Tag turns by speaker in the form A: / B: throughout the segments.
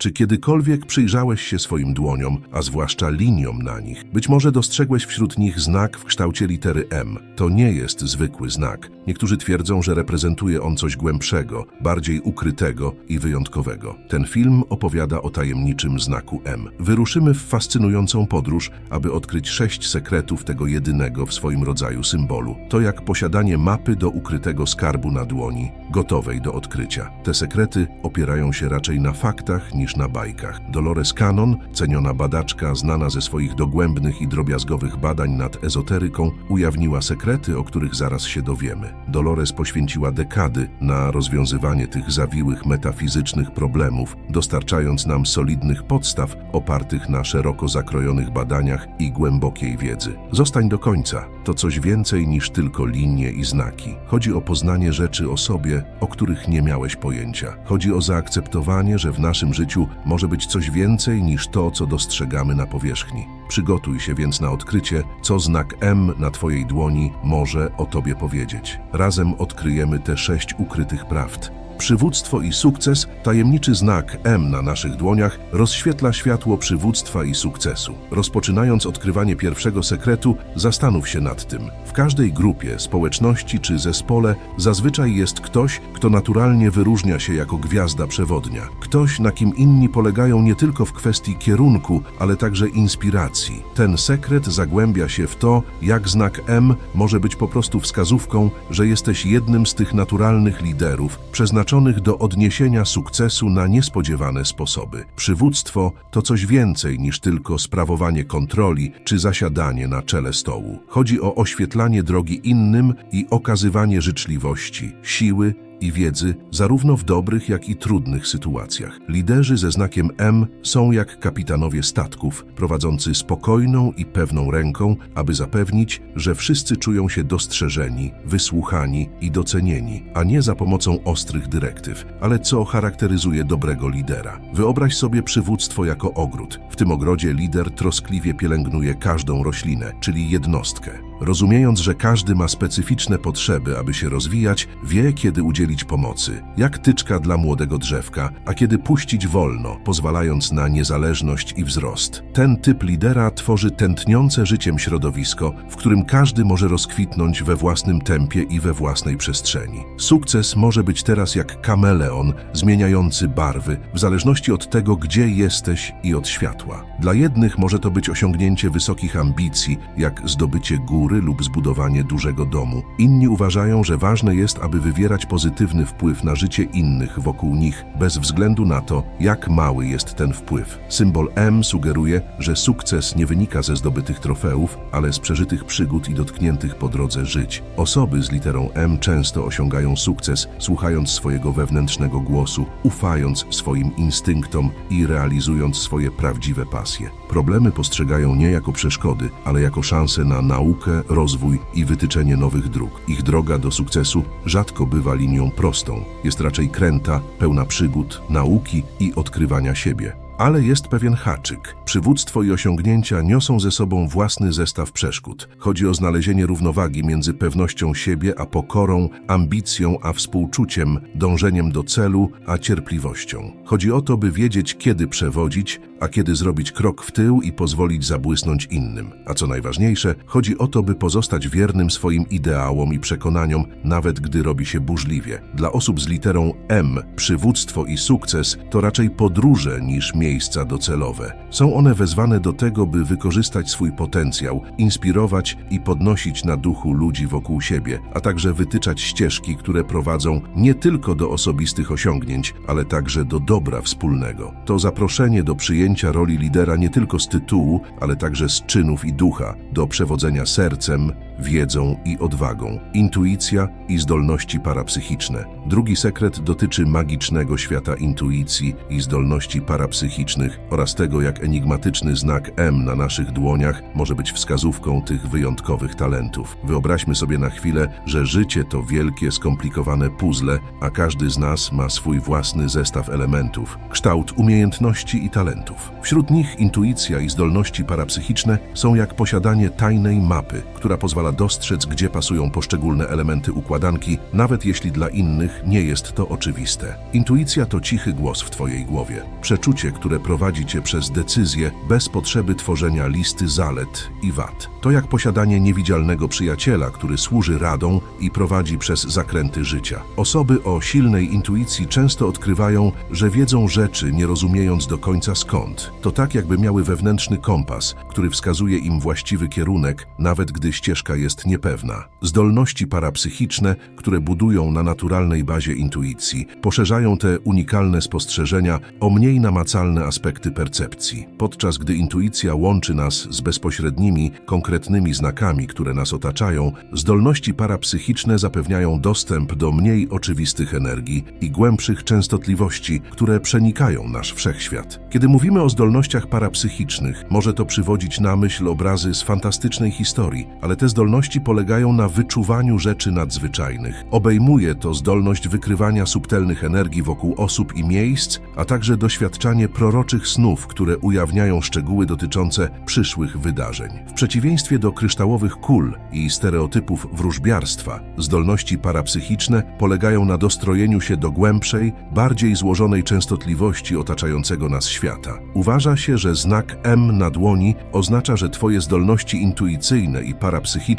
A: Czy kiedykolwiek przyjrzałeś się swoim dłoniom, a zwłaszcza liniom na nich? Być może dostrzegłeś wśród nich znak w kształcie litery M. To nie jest zwykły znak. Niektórzy twierdzą, że reprezentuje on coś głębszego, bardziej ukrytego i wyjątkowego. Ten film opowiada o tajemniczym znaku M. Wyruszymy w fascynującą podróż, aby odkryć sześć sekretów tego jedynego w swoim rodzaju symbolu. To jak posiadanie mapy do ukrytego skarbu na dłoni, gotowej do odkrycia. Te sekrety opierają się raczej na faktach niż na bajkach. Dolores Cannon, ceniona badaczka znana ze swoich dogłębnych i drobiazgowych badań nad ezoteryką, ujawniła sekrety, o których zaraz się dowiemy. Dolores poświęciła dekady na rozwiązywanie tych zawiłych metafizycznych problemów, dostarczając nam solidnych podstaw opartych na szeroko zakrojonych badaniach i głębokiej wiedzy. Zostań do końca. To coś więcej niż tylko linie i znaki. Chodzi o poznanie rzeczy o sobie, o których nie miałeś pojęcia. Chodzi o zaakceptowanie, że w naszym życiu może być coś więcej niż to, co dostrzegamy na powierzchni. Przygotuj się więc na odkrycie, co znak M na Twojej dłoni może o Tobie powiedzieć. Razem odkryjemy te sześć ukrytych prawd. Przywództwo i sukces, tajemniczy znak M na naszych dłoniach, rozświetla światło przywództwa i sukcesu. Rozpoczynając odkrywanie pierwszego sekretu, zastanów się nad tym. W każdej grupie, społeczności czy zespole zazwyczaj jest ktoś, kto naturalnie wyróżnia się jako gwiazda przewodnia. Ktoś, na kim inni polegają nie tylko w kwestii kierunku, ale także inspiracji. Ten sekret zagłębia się w to, jak znak M może być po prostu wskazówką, że jesteś jednym z tych naturalnych liderów, przeznaczonych do odniesienia sukcesu na niespodziewane sposoby. Przywództwo to coś więcej niż tylko sprawowanie kontroli czy zasiadanie na czele stołu. Chodzi o oświetlanie drogi innym i okazywanie życzliwości, siły i wiedzy zarówno w dobrych, jak i trudnych sytuacjach. Liderzy ze znakiem M są jak kapitanowie statków, prowadzący spokojną i pewną ręką, aby zapewnić, że wszyscy czują się dostrzeżeni, wysłuchani i docenieni, a nie za pomocą ostrych dyrektyw, ale co charakteryzuje dobrego lidera. Wyobraź sobie przywództwo jako ogród. W tym ogrodzie lider troskliwie pielęgnuje każdą roślinę, czyli jednostkę. Rozumiejąc, że każdy ma specyficzne potrzeby, aby się rozwijać, wie, kiedy udzielić pomocy, jak tyczka dla młodego drzewka, a kiedy puścić wolno, pozwalając na niezależność i wzrost. Ten typ lidera tworzy tętniące życiem środowisko, w którym każdy może rozkwitnąć we własnym tempie i we własnej przestrzeni. Sukces może być teraz jak kameleon, zmieniający barwy, w zależności od tego, gdzie jesteś i od światła. Dla jednych może to być osiągnięcie wysokich ambicji, jak zdobycie góry lub zbudowanie dużego domu. Inni uważają, że ważne jest, aby wywierać pozytywny wpływ na życie innych wokół nich, bez względu na to, jak mały jest ten wpływ. Symbol M sugeruje, że sukces nie wynika ze zdobytych trofeów, ale z przeżytych przygód i dotkniętych po drodze żyć. Osoby z literą M często osiągają sukces, słuchając swojego wewnętrznego głosu, ufając swoim instynktom i realizując swoje prawdziwe pasje. Problemy postrzegają nie jako przeszkody, ale jako szanse na naukę, rozwój i wytyczenie nowych dróg. Ich droga do sukcesu rzadko bywa linią prostą, jest raczej kręta, pełna przygód, nauki i odkrywania siebie. Ale jest pewien haczyk. Przywództwo i osiągnięcia niosą ze sobą własny zestaw przeszkód. Chodzi o znalezienie równowagi między pewnością siebie a pokorą, ambicją a współczuciem, dążeniem do celu a cierpliwością. Chodzi o to, by wiedzieć, kiedy przewodzić, a kiedy zrobić krok w tył i pozwolić zabłysnąć innym. A co najważniejsze, chodzi o to, by pozostać wiernym swoim ideałom i przekonaniom, nawet gdy robi się burzliwie. Dla osób z literą M przywództwo i sukces to raczej podróże niż miejsca docelowe. Są one wezwane do tego, by wykorzystać swój potencjał, inspirować i podnosić na duchu ludzi wokół siebie, a także wytyczać ścieżki, które prowadzą nie tylko do osobistych osiągnięć, ale także do dobra wspólnego. To zaproszenie do przyjęcia roli lidera nie tylko z tytułu, ale także z czynów i ducha, do przewodzenia sercem, wiedzą i odwagą, intuicja i zdolności parapsychiczne. Drugi sekret dotyczy magicznego świata intuicji i zdolności parapsychicznych oraz tego, jak enigmatyczny znak M na naszych dłoniach może być wskazówką tych wyjątkowych talentów. Wyobraźmy sobie na chwilę, że życie to wielkie, skomplikowane puzzle, a każdy z nas ma swój własny zestaw elementów, kształt umiejętności i talentów. Wśród nich intuicja i zdolności parapsychiczne są jak posiadanie tajnej mapy, która pozwala pozwala dostrzec, gdzie pasują poszczególne elementy układanki, nawet jeśli dla innych nie jest to oczywiste. Intuicja to cichy głos w Twojej głowie. Przeczucie, które prowadzi Cię przez decyzje bez potrzeby tworzenia listy zalet i wad. To jak posiadanie niewidzialnego przyjaciela, który służy radą i prowadzi przez zakręty życia. Osoby o silnej intuicji często odkrywają, że wiedzą rzeczy, nie rozumiejąc do końca skąd. To tak, jakby miały wewnętrzny kompas, który wskazuje im właściwy kierunek, nawet gdy ścieżka jest niepewna. Zdolności parapsychiczne, które budują na naturalnej bazie intuicji, poszerzają te unikalne spostrzeżenia o mniej namacalne aspekty percepcji. Podczas gdy intuicja łączy nas z bezpośrednimi, konkretnymi znakami, które nas otaczają, zdolności parapsychiczne zapewniają dostęp do mniej oczywistych energii i głębszych częstotliwości, które przenikają nasz wszechświat. Kiedy mówimy o zdolnościach parapsychicznych, może to przywodzić na myśl obrazy z fantastycznej historii, ale te zdolności polegają na wyczuwaniu rzeczy nadzwyczajnych. Obejmuje to zdolność wykrywania subtelnych energii wokół osób i miejsc, a także doświadczanie proroczych snów, które ujawniają szczegóły dotyczące przyszłych wydarzeń. W przeciwieństwie do kryształowych kul i stereotypów wróżbiarstwa, zdolności parapsychiczne polegają na dostrojeniu się do głębszej, bardziej złożonej częstotliwości otaczającego nas świata. Uważa się, że znak M na dłoni oznacza, że Twoje zdolności intuicyjne i parapsychiczne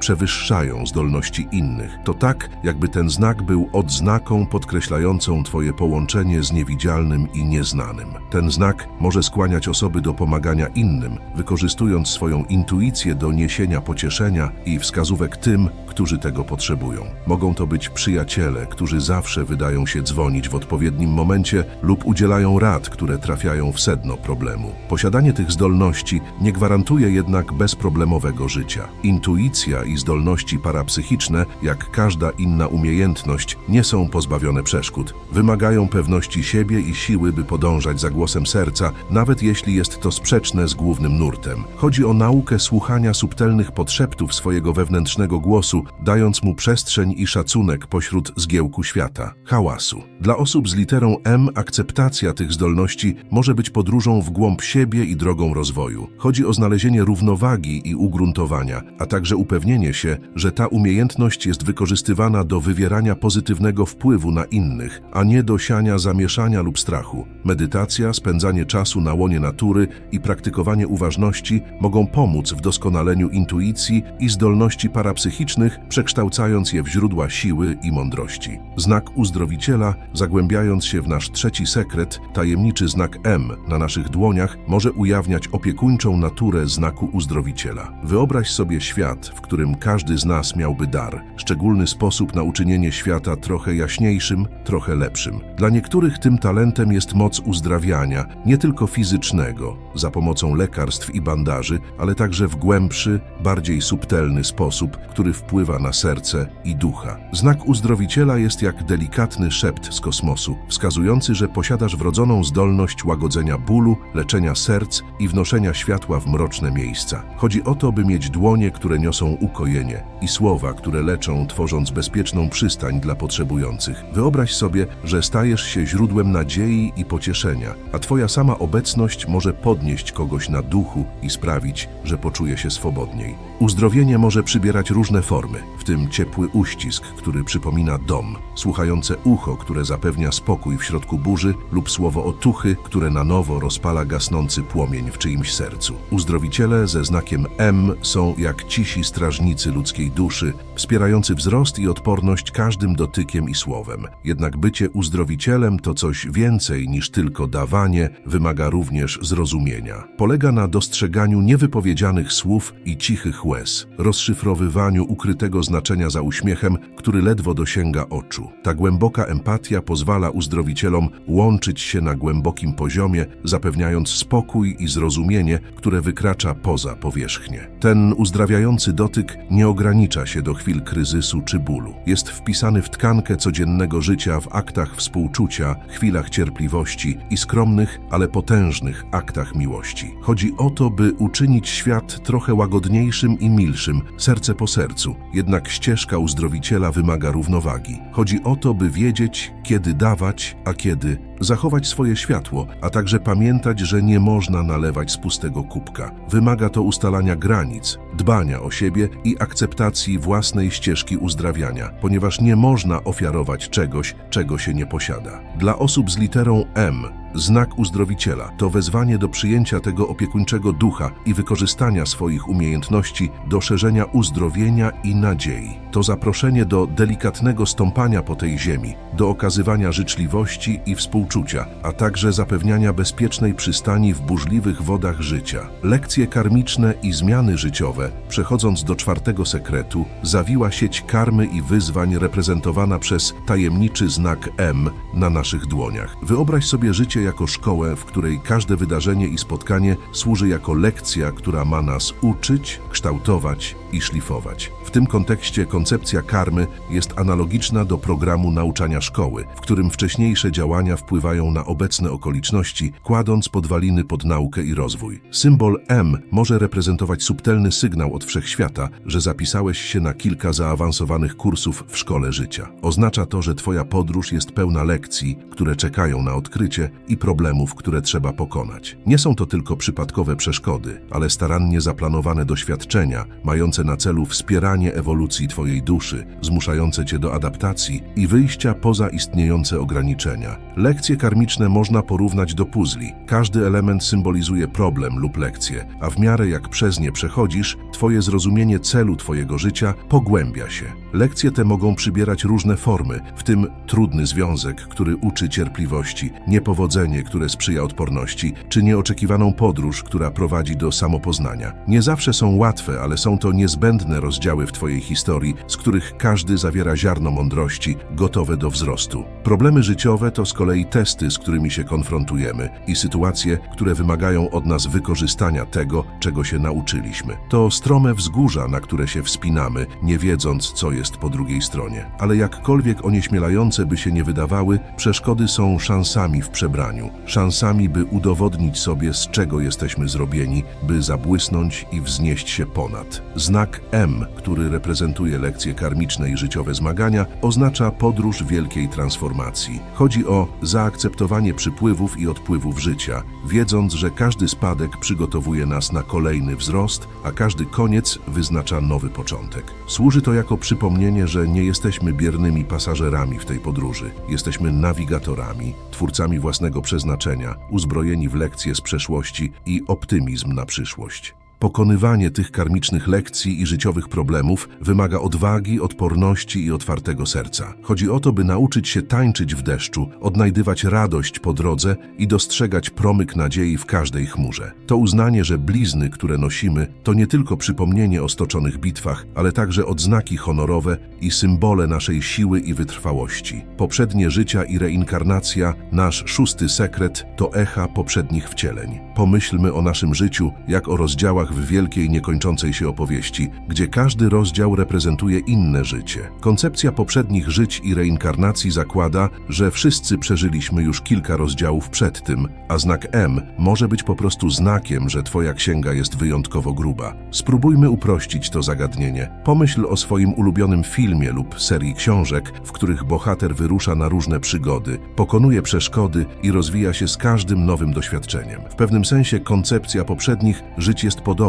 A: przewyższają zdolności innych. To tak, jakby ten znak był odznaką podkreślającą Twoje połączenie z niewidzialnym i nieznanym. Ten znak może skłaniać osoby do pomagania innym, wykorzystując swoją intuicję do niesienia pocieszenia i wskazówek tym, którzy tego potrzebują. Mogą to być przyjaciele, którzy zawsze wydają się dzwonić w odpowiednim momencie lub udzielają rad, które trafiają w sedno problemu. Posiadanie tych zdolności nie gwarantuje jednak bezproblemowego życia. Intuicja i zdolności parapsychiczne, jak każda inna umiejętność, nie są pozbawione przeszkód. Wymagają pewności siebie i siły, by podążać za głosem serca, nawet jeśli jest to sprzeczne z głównym nurtem. Chodzi o naukę słuchania subtelnych podszeptów swojego wewnętrznego głosu, dając mu przestrzeń i szacunek pośród zgiełku świata, hałasu. Dla osób z literą M akceptacja tych zdolności może być podróżą w głąb siebie i drogą rozwoju. Chodzi o znalezienie równowagi i ugruntowania, a także upewnienie się, że ta umiejętność jest wykorzystywana do wywierania pozytywnego wpływu na innych, a nie do siania zamieszania lub strachu. Medytacja, spędzanie czasu na łonie natury i praktykowanie uważności mogą pomóc w doskonaleniu intuicji i zdolności parapsychicznych, przekształcając je w źródła siły i mądrości. Znak uzdrowiciela, zagłębiając się w nasz trzeci sekret, tajemniczy znak M na naszych dłoniach, może ujawniać opiekuńczą naturę znaku uzdrowiciela. Wyobraź sobie świat, w którym każdy z nas miałby dar, szczególny sposób na uczynienie świata trochę jaśniejszym, trochę lepszym. Dla niektórych tym talentem jest moc uzdrawiania, nie tylko fizycznego, za pomocą lekarstw i bandaży, ale także w głębszy, bardziej subtelny sposób, który wpływa na serce i ducha. Znak uzdrowiciela jest jak delikatny szept z kosmosu, wskazujący, że posiadasz wrodzoną zdolność łagodzenia bólu, leczenia serc i wnoszenia światła w mroczne miejsca. Chodzi o to, by mieć dłonie, które niosą ukojenie i słowa, które leczą, tworząc bezpieczną przystań dla potrzebujących. Wyobraź sobie, że stajesz się źródłem nadziei i pocieszenia, a Twoja sama obecność może podnieść kogoś na duchu i sprawić, że poczuje się swobodniej. Uzdrowienie może przybierać różne formy, w tym ciepły uścisk, który przypomina dom, słuchające ucho, które zapewnia spokój w środku burzy, lub słowo otuchy, które na nowo rozpala gasnący płomień w czyimś sercu. Uzdrowiciele ze znakiem M są jak cisi strażnicy ludzkiej duszy, wspierający wzrost i odporność każdym dotykiem i słowem. Jednak bycie uzdrowicielem to coś więcej niż tylko dawanie, wymaga również zrozumienia. Polega na dostrzeganiu niewypowiedzianych słów i cichych łez, rozszyfrowywaniu ukrytego znaczenia za uśmiechem, który ledwo dosięga oczu. Ta głęboka empatia pozwala uzdrowicielom łączyć się na głębokim poziomie, zapewniając spokój i zrozumienie, które wykracza poza powierzchnię. Ten uzdrawiający dotyk nie ogranicza się do chwil kryzysu czy bólu. Jest wpisany w tkankę codziennego życia w aktach współczucia, chwilach cierpliwości i skromnych, ale potężnych aktach miłości. Chodzi o to, by uczynić świat trochę łagodniejszym i milszym, serce po sercu. Jednak ścieżka uzdrowiciela wymaga równowagi. Chodzi o to, by wiedzieć, kiedy dawać, a kiedy zachować swoje światło, a także pamiętać, że nie można nalewać z pustego kubka. Wymaga to ustalania granic, dbania o siebie i akceptacji własnej ścieżki uzdrawiania, ponieważ nie można ofiarować czegoś, czego się nie posiada. Dla osób z literą M Znak uzdrowiciela to wezwanie do przyjęcia tego opiekuńczego ducha i wykorzystania swoich umiejętności do szerzenia uzdrowienia i nadziei. To zaproszenie do delikatnego stąpania po tej ziemi, do okazywania życzliwości i współczucia, a także zapewniania bezpiecznej przystani w burzliwych wodach życia. Lekcje karmiczne i zmiany życiowe, przechodząc do czwartego sekretu, zawiła sieć karmy i wyzwań reprezentowana przez tajemniczy znak M na naszych dłoniach. Wyobraź sobie życie jako szkołę, w której każde wydarzenie i spotkanie służy jako lekcja, która ma nas uczyć, kształtować i szlifować. W tym kontekście koncepcja karmy jest analogiczna do programu nauczania szkoły, w którym wcześniejsze działania wpływają na obecne okoliczności, kładąc podwaliny pod naukę i rozwój. Symbol M może reprezentować subtelny sygnał od wszechświata, że zapisałeś się na kilka zaawansowanych kursów w szkole życia. Oznacza to, że Twoja podróż jest pełna lekcji, które czekają na odkrycie i problemów, które trzeba pokonać. Nie są to tylko przypadkowe przeszkody, ale starannie zaplanowane doświadczenia, mające na celu wspieranie ewolucji Twojej duszy, zmuszające Cię do adaptacji i wyjścia poza istniejące ograniczenia. Lekcje karmiczne można porównać do puzli. Każdy element symbolizuje problem lub lekcję, a w miarę jak przez nie przechodzisz, Twoje zrozumienie celu Twojego życia pogłębia się. Lekcje te mogą przybierać różne formy, w tym trudny związek, który uczy cierpliwości, niepowodzenie, które sprzyja odporności, czy nieoczekiwaną podróż, która prowadzi do samopoznania. Nie zawsze są łatwe, ale są to niezbędne rozdziały w Twojej historii, z których każdy zawiera ziarno mądrości, gotowe do wzrostu. Problemy życiowe to z kolei testy, z którymi się konfrontujemy i sytuacje, które wymagają od nas wykorzystania tego, czego się nauczyliśmy. To strome wzgórza, na które się wspinamy, nie wiedząc, co jest po drugiej stronie. Ale jakkolwiek onieśmielające by się nie wydawały, przeszkody są szansami w przebraniu, szansami, by udowodnić sobie, z czego jesteśmy zrobieni, by zabłysnąć i wznieść się ponad. Znak M, który reprezentuje lekcje karmiczne i życiowe zmagania, oznacza podróż wielkiej transformacji. Chodzi o zaakceptowanie przypływów i odpływów życia, wiedząc, że każdy spadek przygotowuje nas na kolejny wzrost, a każdy koniec wyznacza nowy początek. Służy to jako przypomnienie, że nie jesteśmy biernymi pasażerami w tej podróży. Jesteśmy nawigatorami, twórcami własnego przeznaczenia, uzbrojeni w lekcje z przeszłości i optymizm na przyszłość. Pokonywanie tych karmicznych lekcji i życiowych problemów wymaga odwagi, odporności i otwartego serca. Chodzi o to, by nauczyć się tańczyć w deszczu, odnajdywać radość po drodze i dostrzegać promyk nadziei w każdej chmurze. To uznanie, że blizny, które nosimy, to nie tylko przypomnienie o stoczonych bitwach, ale także odznaki honorowe i symbole naszej siły i wytrwałości. Poprzednie życia i reinkarnacja, nasz szósty sekret, to echa poprzednich wcieleń. Pomyślmy o naszym życiu, jak o rozdziałach w wielkiej, niekończącej się opowieści, gdzie każdy rozdział reprezentuje inne życie. Koncepcja poprzednich żyć i reinkarnacji zakłada, że wszyscy przeżyliśmy już kilka rozdziałów przed tym, a znak M może być po prostu znakiem, że Twoja księga jest wyjątkowo gruba. Spróbujmy uprościć to zagadnienie. Pomyśl o swoim ulubionym filmie lub serii książek, w których bohater wyrusza na różne przygody, pokonuje przeszkody i rozwija się z każdym nowym doświadczeniem. W pewnym sensie koncepcja poprzednich żyć jest podobna.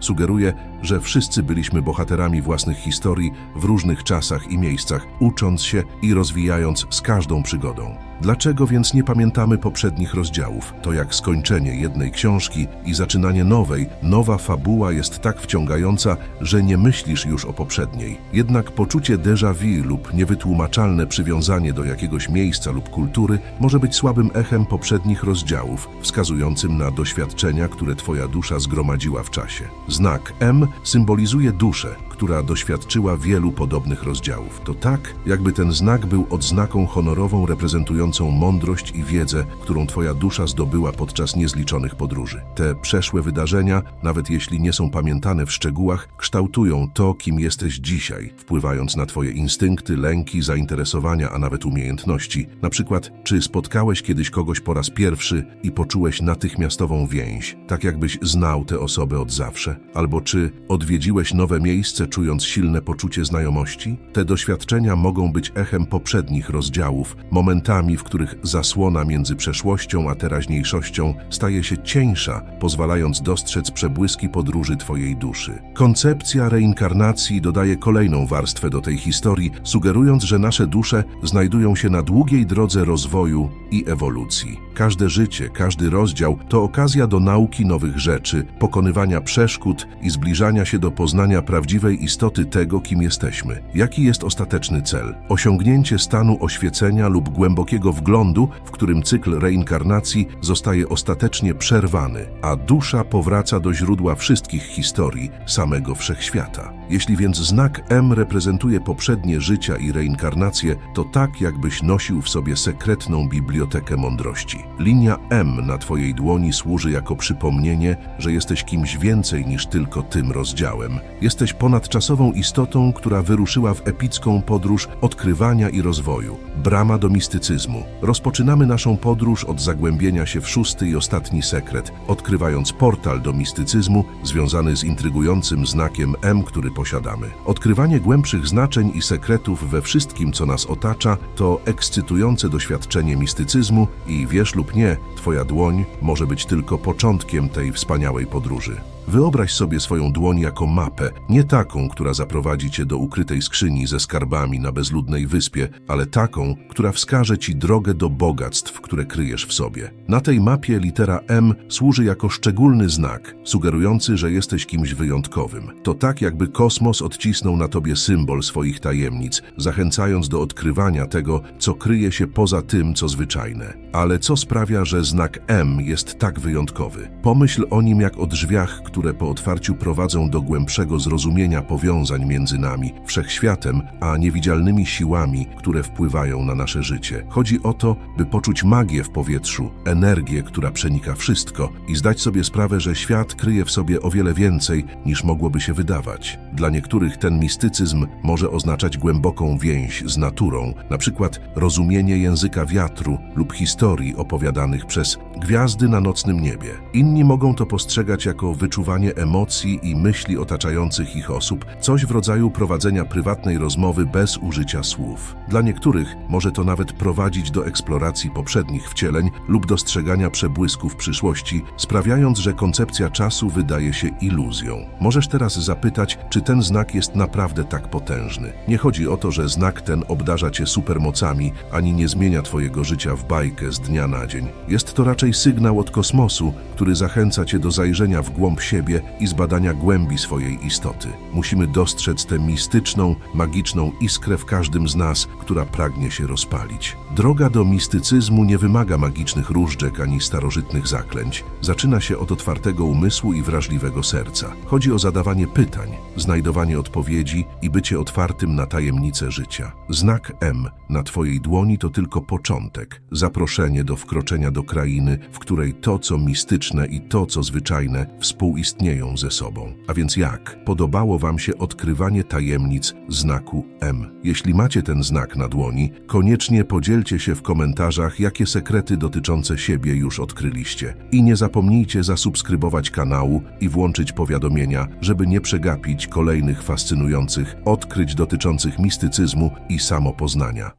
A: Sugeruje, że wszyscy byliśmy bohaterami własnych historii w różnych czasach i miejscach, ucząc się i rozwijając z każdą przygodą. Dlaczego więc nie pamiętamy poprzednich rozdziałów? To jak skończenie jednej książki i zaczynanie nowej, nowa fabuła jest tak wciągająca, że nie myślisz już o poprzedniej. Jednak poczucie déjà vu lub niewytłumaczalne przywiązanie do jakiegoś miejsca lub kultury może być słabym echem poprzednich rozdziałów, wskazującym na doświadczenia, które Twoja dusza zgromadziła w czasie. Znak M symbolizuje duszę, która doświadczyła wielu podobnych rozdziałów. To tak, jakby ten znak był odznaką honorową reprezentującą mądrość i wiedzę, którą Twoja dusza zdobyła podczas niezliczonych podróży. Te przeszłe wydarzenia, nawet jeśli nie są pamiętane w szczegółach, kształtują to, kim jesteś dzisiaj, wpływając na Twoje instynkty, lęki, zainteresowania, a nawet umiejętności. Na przykład, czy spotkałeś kiedyś kogoś po raz pierwszy i poczułeś natychmiastową więź, tak jakbyś znał tę osobę od zawsze? Albo czy odwiedziłeś nowe miejsce, czując silne poczucie znajomości? Te doświadczenia mogą być echem poprzednich rozdziałów, momentami, w których zasłona między przeszłością a teraźniejszością staje się cieńsza, pozwalając dostrzec przebłyski podróży Twojej duszy. Koncepcja reinkarnacji dodaje kolejną warstwę do tej historii, sugerując, że nasze dusze znajdują się na długiej drodze rozwoju i ewolucji. Każde życie, każdy rozdział to okazja do nauki nowych rzeczy, pokonywania przeszkód i zbliżania się do poznania prawdziwej istoty tego, kim jesteśmy. Jaki jest ostateczny cel? Osiągnięcie stanu oświecenia lub głębokiego wglądu, w którym cykl reinkarnacji zostaje ostatecznie przerwany, a dusza powraca do źródła wszystkich historii samego wszechświata. Jeśli więc znak M reprezentuje poprzednie życia i reinkarnację, to tak jakbyś nosił w sobie sekretną bibliotekę mądrości. Linia M na Twojej dłoni służy jako przypomnienie, że jesteś kimś więcej niż tylko tym rozdziałem. Jesteś ponadczasową istotą, która wyruszyła w epicką podróż odkrywania i rozwoju. Brama do mistycyzmu. Rozpoczynamy naszą podróż od zagłębienia się w szósty i ostatni sekret, odkrywając portal do mistycyzmu związany z intrygującym znakiem M, który posiadamy. Odkrywanie głębszych znaczeń i sekretów we wszystkim, co nas otacza, to ekscytujące doświadczenie mistycyzmu i wiesz lub nie, Twoja dłoń może być tylko początkiem tej wspaniałej podróży. Wyobraź sobie swoją dłoń jako mapę, nie taką, która zaprowadzi cię do ukrytej skrzyni ze skarbami na bezludnej wyspie, ale taką, która wskaże ci drogę do bogactw, które kryjesz w sobie. Na tej mapie litera M służy jako szczególny znak, sugerujący, że jesteś kimś wyjątkowym. To tak, jakby kosmos odcisnął na tobie symbol swoich tajemnic, zachęcając do odkrywania tego, co kryje się poza tym, co zwyczajne. Ale co sprawia, że znak M jest tak wyjątkowy? Pomyśl o nim jak o drzwiach, które po otwarciu prowadzą do głębszego zrozumienia powiązań między nami, wszechświatem, a niewidzialnymi siłami, które wpływają na nasze życie. Chodzi o to, by poczuć magię w powietrzu, energię, która przenika wszystko i zdać sobie sprawę, że świat kryje w sobie o wiele więcej, niż mogłoby się wydawać. Dla niektórych ten mistycyzm może oznaczać głęboką więź z naturą, na przykład rozumienie języka wiatru lub historii opowiadanych przez gwiazdy na nocnym niebie. Inni mogą to postrzegać jako wyczuwanie emocji i myśli otaczających ich osób, coś w rodzaju prowadzenia prywatnej rozmowy bez użycia słów. Dla niektórych może to nawet prowadzić do eksploracji poprzednich wcieleń lub dostrzegania przebłysków przyszłości, sprawiając, że koncepcja czasu wydaje się iluzją. Możesz teraz zapytać, czy ten znak jest naprawdę tak potężny. Nie chodzi o to, że znak ten obdarza cię supermocami, ani nie zmienia twojego życia w bajkę z dnia na dzień. Jest to raczej sygnał od kosmosu, który zachęca cię do zajrzenia w głąb siebie i zbadania głębi swojej istoty. Musimy dostrzec tę mistyczną, magiczną iskrę w każdym z nas, która pragnie się rozpalić. Droga do mistycyzmu nie wymaga magicznych różdżek ani starożytnych zaklęć. Zaczyna się od otwartego umysłu i wrażliwego serca. Chodzi o zadawanie pytań, znajdowanie odpowiedzi i bycie otwartym na tajemnice życia. Znak M na Twojej dłoni to tylko początek, zaproszenie do wkroczenia do krainy, w której to, co mistyczne i to, co zwyczajne, współistnieją ze sobą. A więc jak? Podobało Wam się odkrywanie tajemnic znaku M? Jeśli macie ten znak na dłoni, koniecznie podzielcie się w komentarzach, jakie sekrety dotyczące siebie już odkryliście. I nie zapomnijcie zasubskrybować kanału i włączyć powiadomienia, żeby nie przegapić kolejnych fascynujących odkryć dotyczących mistycyzmu i samopoznania.